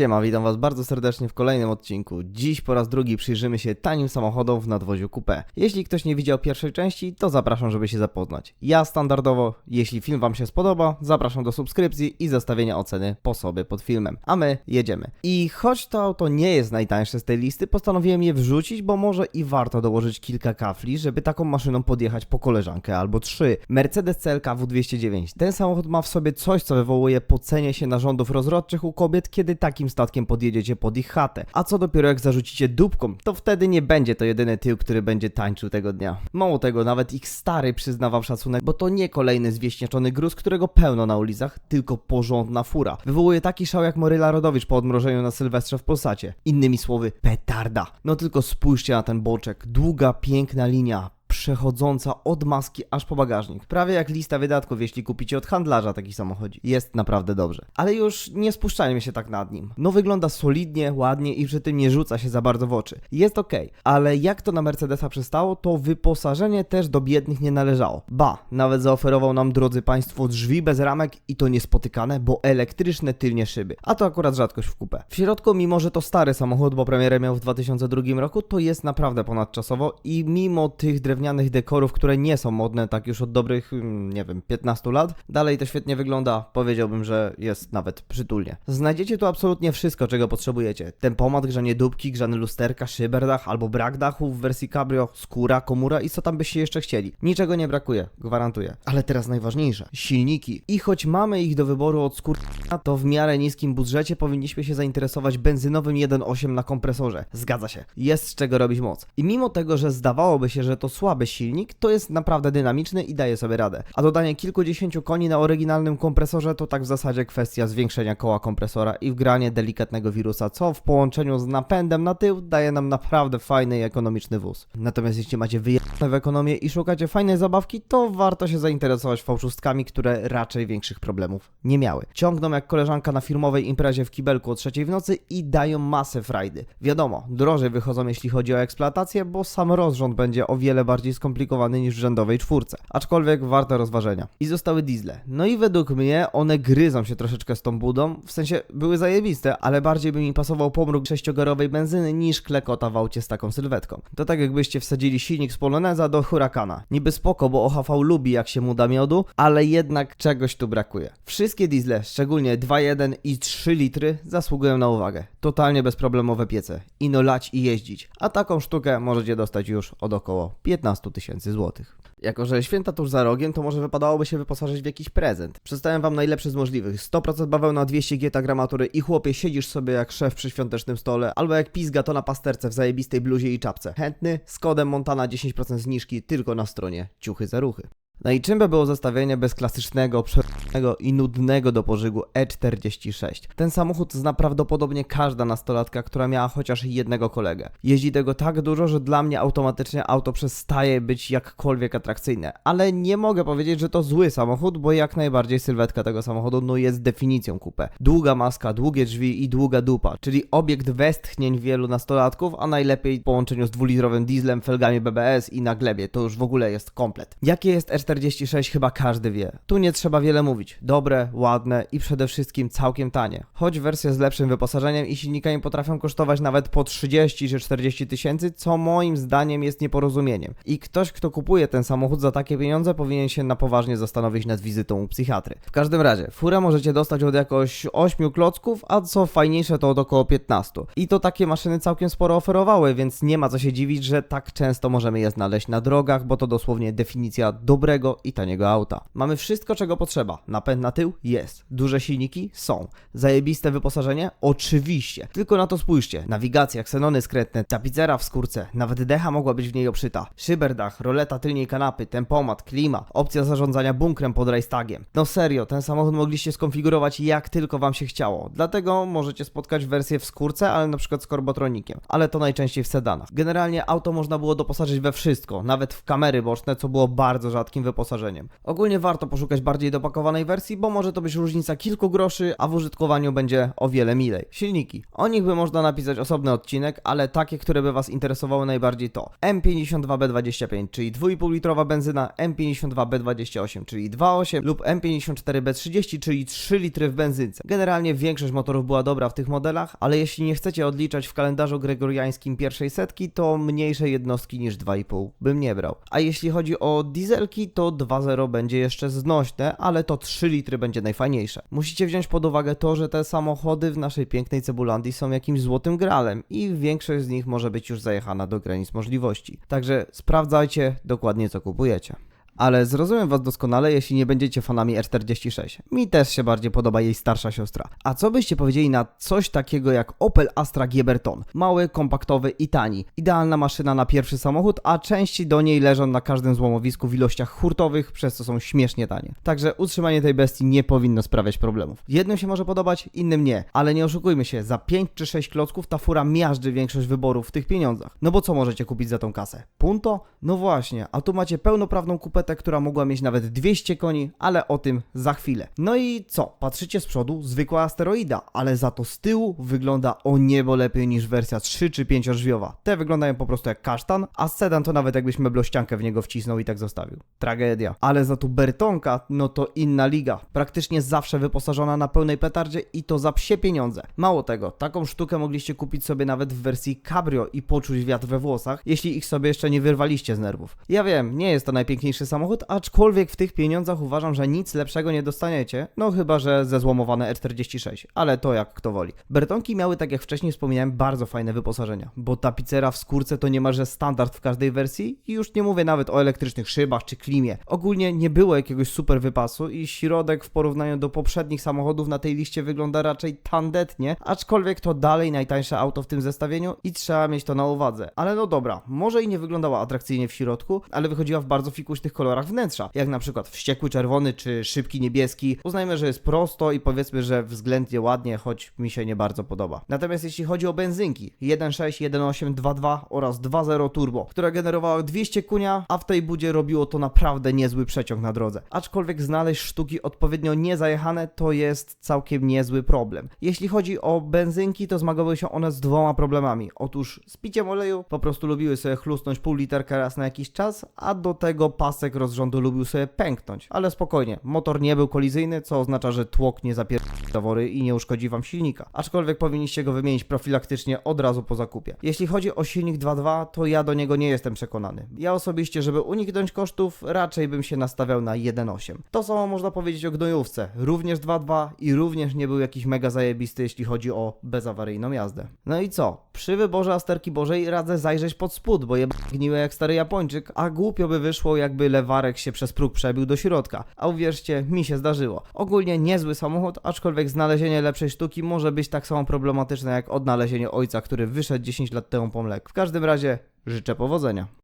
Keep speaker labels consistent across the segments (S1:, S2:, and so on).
S1: Siema, witam was bardzo serdecznie w kolejnym odcinku. Dziś po raz drugi przyjrzymy się tanim samochodom w nadwoziu coupé. Jeśli ktoś nie widział pierwszej części, to zapraszam, żeby się zapoznać. Ja standardowo, jeśli film wam się spodoba, zapraszam do subskrypcji i zostawienia oceny po sobie pod filmem. A my jedziemy. I choć to auto nie jest najtańsze z tej listy, postanowiłem je wrzucić, bo może i warto dołożyć kilka kafli, żeby taką maszyną podjechać po koleżankę albo trzy. Mercedes CLK W209. Ten samochód ma w sobie coś, co wywołuje pocenie się narządów rozrodczych u kobiet, kiedy takim statkiem podjedziecie pod ich chatę. A co dopiero jak zarzucicie dupką, to wtedy nie będzie to jedyny tył, który będzie tańczył tego dnia. Mało tego, nawet ich stary przyznawał szacunek, bo to nie kolejny zwieśniaczony gruz, którego pełno na ulicach, tylko porządna fura. Wywołuje taki szał jak Moryla Rodowicz po odmrożeniu na Sylwestrze w Polsacie. Innymi słowy, petarda. No tylko spójrzcie na ten boczek. Długa, piękna linia, przechodząca od maski aż po bagażnik. Prawie jak lista wydatków, jeśli kupicie od handlarza taki samochodzik. Jest naprawdę dobrze. Ale już nie spuszczajmy się tak nad nim. No wygląda solidnie, ładnie i przy tym nie rzuca się za bardzo w oczy. Jest ok, ale jak to na Mercedesa przystało, to wyposażenie też do biednych nie należało. Ba, nawet zaoferował nam, drodzy Państwo, drzwi bez ramek i to niespotykane, bo elektryczne tylnie szyby. A to akurat rzadkość w kupę. W środku, mimo że to stary samochód, bo premierę miał w 2002 roku, to jest naprawdę ponadczasowo i mimo tych drewnianych dekorów, które nie są modne tak już od dobrych, mm, nie wiem, 15 lat, dalej to świetnie wygląda. Powiedziałbym, że jest nawet przytulnie. Znajdziecie tu absolutnie wszystko, czego potrzebujecie. Tempomat, grzanie dupki, grzane lusterka, szyberdach albo brak dachu w wersji cabrio, skóra, komura i co tam byście jeszcze chcieli. Niczego nie brakuje, gwarantuję. Ale teraz najważniejsze. Silniki. I choć mamy ich do wyboru od skór to w miarę niskim budżecie powinniśmy się zainteresować benzynowym 1.8 na kompresorze. Zgadza się. Jest z czego robić moc. I mimo tego, że zdawałoby się, że to słaby silnik, to jest naprawdę dynamiczny i daje sobie radę. A dodanie kilkudziesięciu koni na oryginalnym kompresorze to tak w zasadzie kwestia zwiększenia koła kompresora i wgranie delikatnego wirusa, co w połączeniu z napędem na tył daje nam naprawdę fajny i ekonomiczny wóz. Natomiast jeśli macie wyjechane w ekonomię i szukacie fajnej zabawki, to warto się zainteresować fałszustkami, które raczej większych problemów nie miały. Ciągną jak koleżanka na firmowej imprezie w kibelku o trzeciej w nocy i dają masę frajdy. Wiadomo, drożej wychodzą jeśli chodzi o eksploatację, bo sam rozrząd będzie o wiele bardziej skomplikowany niż w rzędowej czwórce. Aczkolwiek warte rozważenia. I zostały diesle. No i według mnie one gryzą się troszeczkę z tą budą, w sensie były zajebiste, ale bardziej by mi pasował pomruk sześciogarowej benzyny niż klekota w aucie z taką sylwetką. To tak jakbyście wsadzili silnik z Poloneza do Huracana. Niby spoko, bo OHV lubi jak się mu da miodu, ale jednak czegoś tu brakuje. Wszystkie diesle, szczególnie 2.1 i 3 litry, zasługują na uwagę. Totalnie bezproblemowe piece. Ino lać i jeździć. A taką sztukę możecie dostać już od około 15 tysięcy złotych. Jako, że święta tuż za rogiem, to może wypadałoby się wyposażyć w jakiś prezent. Przedstawiam wam najlepszy z możliwych. 100% bawełna 200 G gramatury i chłopie siedzisz sobie jak szef przy świątecznym stole, albo jak pizga to na pasterce w zajebistej bluzie i czapce. Chętny? Z kodem Montana 10% zniżki tylko na stronie ciuchy za ruchy. No i czym by było zestawienie bez klasycznego, przerwnego i nudnego do pożygu E46? Ten samochód zna prawdopodobnie każda nastolatka, która miała chociaż jednego kolegę. Jeździ tego tak dużo, że dla mnie automatycznie auto przestaje być jakkolwiek atrakcyjne. Ale nie mogę powiedzieć, że to zły samochód, bo jak najbardziej sylwetka tego samochodu no jest definicją kupę. Długa maska, długie drzwi i długa dupa, czyli obiekt westchnień wielu nastolatków, a najlepiej w połączeniu z dwulitrowym dieslem, felgami BBS i na glebie. To już w ogóle jest komplet. Jakie jest E46 chyba każdy wie. Tu nie trzeba wiele mówić. Dobre, ładne i przede wszystkim całkiem tanie. Choć wersje z lepszym wyposażeniem i silnikami potrafią kosztować nawet po 30 czy 40 tysięcy, co moim zdaniem jest nieporozumieniem. I ktoś, kto kupuje ten samochód za takie pieniądze, powinien się na poważnie zastanowić nad wizytą u psychiatry. W każdym razie, furę możecie dostać od jakoś 8 klocków, a co fajniejsze to od około 15. I to takie maszyny całkiem sporo oferowały, więc nie ma co się dziwić, że tak często możemy je znaleźć na drogach, bo to dosłownie definicja dobrego i taniego auta. Mamy wszystko, czego potrzeba. Napęd na tył? Jest. Duże silniki? Są. Zajebiste wyposażenie? Oczywiście. Tylko na to spójrzcie. Nawigacja, ksenony skrętne, tapicera w skórce, nawet decha mogła być w niej obszyta. Szyberdach, roleta tylniej kanapy, tempomat, klima, opcja zarządzania bunkrem pod Reichstagiem. No serio, ten samochód mogliście skonfigurować jak tylko wam się chciało. Dlatego możecie spotkać wersję w skórce, ale na przykład z korbotronikiem. Ale to najczęściej w sedanach. Generalnie auto można było doposażyć we wszystko, nawet w kamery boczne, co było bardzo rzadkim wyposażeniem. Ogólnie warto poszukać bardziej dopakowanej wersji, bo może to być różnica kilku groszy, a w użytkowaniu będzie o wiele milej. Silniki. O nich by można napisać osobny odcinek, ale takie, które by Was interesowały najbardziej to M52B25, czyli 2,5 litrowa benzyna, M52B28, czyli 2,8 lub M54B30, czyli 3 litry w benzynce. Generalnie większość motorów była dobra w tych modelach, ale jeśli nie chcecie odliczać w kalendarzu gregoriańskim pierwszej setki, to mniejsze jednostki niż 2,5 bym nie brał. A jeśli chodzi o dieselki, to 2.0 będzie jeszcze znośne, ale to 3 litry będzie najfajniejsze. Musicie wziąć pod uwagę to, że te samochody w naszej pięknej Cebulandii są jakimś złotym gralem i większość z nich może być już zajechana do granic możliwości. Także sprawdzajcie dokładnie co kupujecie. Ale zrozumiem Was doskonale, jeśli nie będziecie fanami R46. Mi też się bardziej podoba jej starsza siostra. A co byście powiedzieli na coś takiego jak Opel Astra Gieberton? Mały, kompaktowy i tani. Idealna maszyna na pierwszy samochód, a części do niej leżą na każdym złomowisku w ilościach hurtowych, przez co są śmiesznie tanie. Także utrzymanie tej bestii nie powinno sprawiać problemów. Jednym się może podobać, innym nie. Ale nie oszukujmy się, za 5 czy 6 klocków ta fura miażdży większość wyborów w tych pieniądzach. No bo co możecie kupić za tą kasę? Punto? No właśnie, a tu macie pełnoprawną kupetę, która mogła mieć nawet 200 koni, ale o tym za chwilę. No i co? Patrzycie z przodu, zwykła asteroida, ale za to z tyłu wygląda o niebo lepiej niż wersja 3 czy 5 drzwiowa. Te wyglądają po prostu jak kasztan, a sedan to nawet jakbyś meblościankę w niego wcisnął i tak zostawił. Tragedia. Ale za tu Bertonka, no to inna liga. Praktycznie zawsze wyposażona na pełnej petardzie i to za psie pieniądze. Mało tego, taką sztukę mogliście kupić sobie nawet w wersji cabrio i poczuć wiatr we włosach, jeśli ich sobie jeszcze nie wyrwaliście z nerwów. Ja wiem, nie jest to najpiękniejszy samochód, aczkolwiek w tych pieniądzach uważam, że nic lepszego nie dostaniecie, no chyba, że ze złomowane R46, ale to jak kto woli. Bertonki miały, tak jak wcześniej wspomniałem, bardzo fajne wyposażenia, bo tapicera w skórce to niemalże standard w każdej wersji i już nie mówię nawet o elektrycznych szybach czy klimie. Ogólnie nie było jakiegoś super wypasu i środek w porównaniu do poprzednich samochodów na tej liście wygląda raczej tandetnie, aczkolwiek to dalej najtańsze auto w tym zestawieniu i trzeba mieć to na uwadze. Ale no dobra, może i nie wyglądała atrakcyjnie w środku, ale wychodziła w bardzo fikuśnych kolorach wnętrza, jak na przykład wściekły czerwony czy szybki niebieski. Uznajmy, że jest prosto i powiedzmy, że względnie ładnie, choć mi się nie bardzo podoba. Natomiast jeśli chodzi o benzynki 1.6, 1.8, 2.2 oraz 2.0 turbo, które generowały 200 kunia, a w tej budzie robiło to naprawdę niezły przeciąg na drodze. Aczkolwiek znaleźć sztuki odpowiednio niezajechane to jest całkiem niezły problem. Jeśli chodzi o benzynki, to zmagały się one z dwoma problemami. Otóż z piciem oleju po prostu lubiły sobie chlusnąć pół literka raz na jakiś czas, a do tego pasek rozrządu lubił sobie pęknąć. Ale spokojnie, motor nie był kolizyjny, co oznacza, że tłok nie zapierdzi towory i nie uszkodzi wam silnika. Aczkolwiek powinniście go wymienić profilaktycznie od razu po zakupie. Jeśli chodzi o silnik 2.2, to ja do niego nie jestem przekonany. Ja osobiście, żeby uniknąć kosztów, raczej bym się nastawiał na 1.8. To samo można powiedzieć o gnojówce. Również 2.2 i również nie był jakiś mega zajebisty, jeśli chodzi o bezawaryjną jazdę. No i co? Przy wyborze Asterki Bożej radzę zajrzeć pod spód, bo je gniłe jak stary Japończyk, a głupio by wyszło, jakby lewarek się przez próg przebił do środka. A uwierzcie, mi się zdarzyło. Ogólnie niezły samochód, aczkolwiek znalezienie lepszej sztuki może być tak samo problematyczne jak odnalezienie ojca, który wyszedł 10 lat temu po mlek. W każdym razie życzę powodzenia.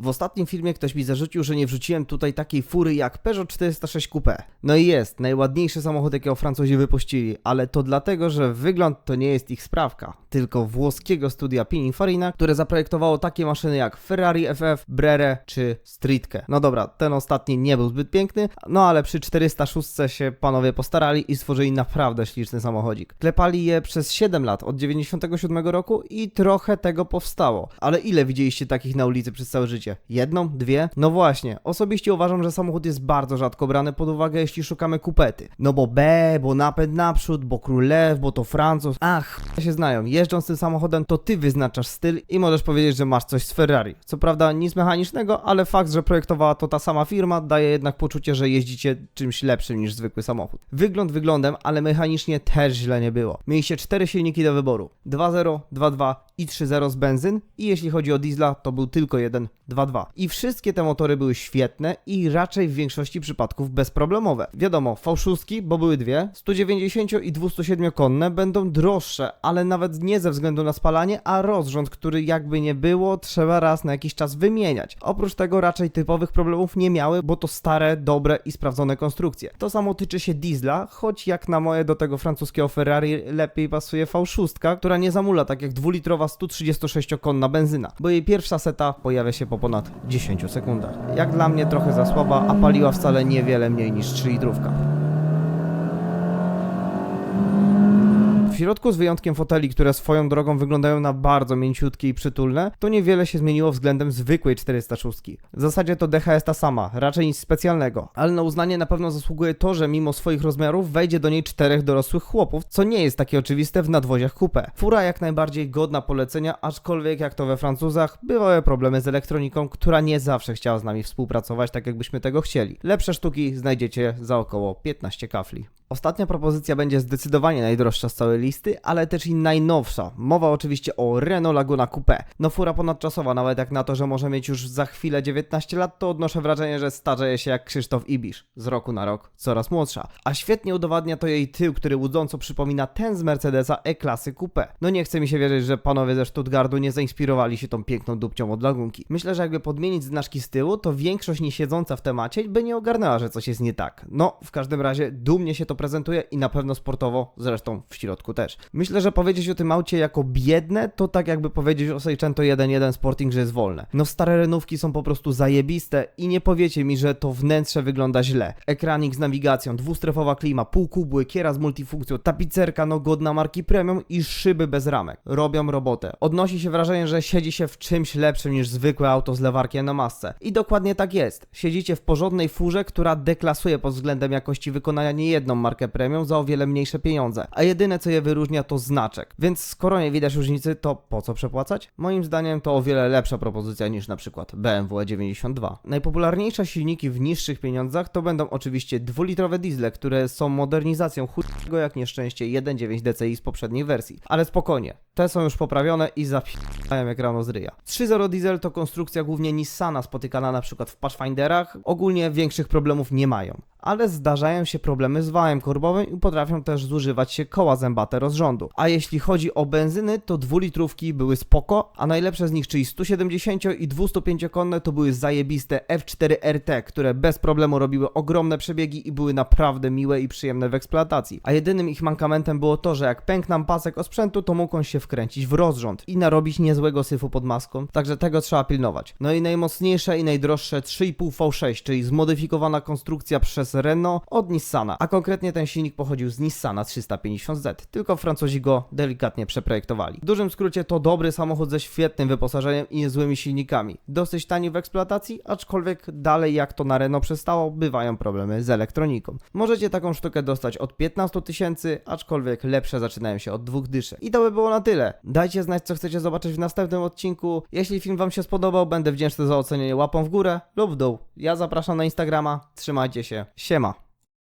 S1: W ostatnim filmie ktoś mi zarzucił, że nie wrzuciłem tutaj takiej fury jak Peugeot 406 Coupé. No i jest, najładniejszy samochód jakiego Francuzi wypuścili, ale to dlatego, że wygląd to nie jest ich sprawka, tylko włoskiego studia Pininfarina, które zaprojektowało takie maszyny jak Ferrari FF, Brere czy Streetkę. No dobra, ten ostatni nie był zbyt piękny, no ale przy 406 się panowie postarali i stworzyli naprawdę śliczny samochodzik. Klepali je przez 7 lat, od 97 roku i trochę tego powstało. Ale ile widzieliście takich na ulicy przez całe życie? Jedną? Dwie? No właśnie, osobiście uważam, że samochód jest bardzo rzadko brany pod uwagę, jeśli szukamy kupety. No bo B, bo napęd naprzód, bo król lew, bo to Francuz. Ach, się znają. Jeżdżąc tym samochodem, to ty wyznaczasz styl i możesz powiedzieć, że masz coś z Ferrari. Co prawda nic mechanicznego, ale fakt, że projektowała to ta sama firma, daje jednak poczucie, że jeździcie czymś lepszym niż zwykły samochód. Wygląd wyglądem, ale mechanicznie też źle nie było. Mieliście cztery silniki do wyboru. 2.0, 2.2 i 3.0 z benzyn i jeśli chodzi o diesla, to był tylko jeden 2.2. I wszystkie te motory były świetne i raczej w większości przypadków bezproblemowe. Wiadomo, V6, bo były dwie, 190 i 207 konne będą droższe, ale nawet nie ze względu na spalanie, a rozrząd, który jakby nie było, trzeba raz na jakiś czas wymieniać. Oprócz tego raczej typowych problemów nie miały, bo to stare, dobre i sprawdzone konstrukcje. To samo tyczy się diesla, choć jak na moje do tego francuskiego Ferrari lepiej pasuje V6, która nie zamula tak jak dwulitrowa 136-konna benzyna, bo jej pierwsza seta pojawia się po ponad 10 sekundach. Jak dla mnie trochę za słaba, a paliła wcale niewiele mniej niż 3 litrówka. Środku, z wyjątkiem foteli, które swoją drogą wyglądają na bardzo mięciutkie i przytulne, to niewiele się zmieniło względem zwykłej 406. W zasadzie to decha jest ta sama, raczej nic specjalnego, ale na uznanie na pewno zasługuje to, że mimo swoich rozmiarów wejdzie do niej czterech dorosłych chłopów, co nie jest takie oczywiste w nadwoziach coupé. Fura jak najbardziej godna polecenia, aczkolwiek jak to we Francuzach, bywały problemy z elektroniką, która nie zawsze chciała z nami współpracować tak jakbyśmy tego chcieli. Lepsze sztuki znajdziecie za około 15 kafli. Ostatnia propozycja będzie zdecydowanie najdroższa z całej listy, ale też i najnowsza. Mowa oczywiście o Renault Laguna Coupé. No fura ponadczasowa, nawet jak na to, że może mieć już za chwilę 19 lat, to odnoszę wrażenie, że starzeje się jak Krzysztof Ibisz. Z roku na rok coraz młodsza. A świetnie udowadnia to jej tył, który łudząco przypomina ten z Mercedesa E-klasy Coupé. No nie chce mi się wierzyć, że panowie ze Stuttgartu nie zainspirowali się tą piękną dupcią od lagunki. Myślę, że jakby podmienić znaczki z tyłu, to większość nie siedząca w temacie by nie ogarnęła, że coś jest nie tak. No, w każdym razie dumnie się to prezentuje i na pewno sportowo, zresztą w środku też. Myślę, że powiedzieć o tym aucie jako biedne, to tak jakby powiedzieć o Seicento 1.1 Sporting, że jest wolne. No stare renówki są po prostu zajebiste i nie powiecie mi, że to wnętrze wygląda źle. Ekranik z nawigacją, dwustrefowa klima, półkubły, kiera z multifunkcją, tapicerka no godna marki premium i szyby bez ramek. Robią robotę. Odnosi się wrażenie, że siedzi się w czymś lepszym niż zwykłe auto z lewarkiem na masce. I dokładnie tak jest. Siedzicie w porządnej furze, która deklasuje pod względem jakości wykonania niejedną markę premium za o wiele mniejsze pieniądze, a jedyne co je wyróżnia to znaczek. Więc skoro nie widać różnicy, to po co przepłacać? Moim zdaniem to o wiele lepsza propozycja niż na przykład BMW E92. Najpopularniejsze silniki w niższych pieniądzach to będą oczywiście dwulitrowe diesle, które są modernizacją chudego jak nieszczęście 1.9 DCI z poprzedniej wersji. Ale spokojnie, te są już poprawione i zapisają jak rano z ryja. 3.0 diesel to konstrukcja głównie Nissana spotykana na przykład w Pathfinderach, ogólnie większych problemów nie mają ale zdarzają się problemy z wałem korbowym i potrafią też zużywać się koła zębate rozrządu. A jeśli chodzi o benzyny, to dwulitrówki były spoko, a najlepsze z nich, czyli 170 i 205 konne, to były zajebiste F4 RT, które bez problemu robiły ogromne przebiegi i były naprawdę miłe i przyjemne w eksploatacji. A jedynym ich mankamentem było to, że jak pękł nam pasek osprzętu, to mógł on się wkręcić w rozrząd i narobić niezłego syfu pod maską, także tego trzeba pilnować. No i najmocniejsze i najdroższe 3,5 V6, czyli zmodyfikowana konstrukcja przez Renault od Nissana, a konkretnie ten silnik pochodził z Nissana 350Z, tylko Francuzi go delikatnie przeprojektowali. W dużym skrócie to dobry samochód ze świetnym wyposażeniem i niezłymi silnikami. Dosyć tani w eksploatacji, aczkolwiek dalej jak to na Renault przystało, bywają problemy z elektroniką. Możecie taką sztukę dostać od 15 tysięcy, aczkolwiek lepsze zaczynają się od dwóch dyszek. I to by było na tyle. Dajcie znać co chcecie zobaczyć w następnym odcinku. Jeśli film wam się spodobał, będę wdzięczny za ocenienie łapą w górę lub w dół. Ja zapraszam na Instagrama. Trzymajcie się. Siema.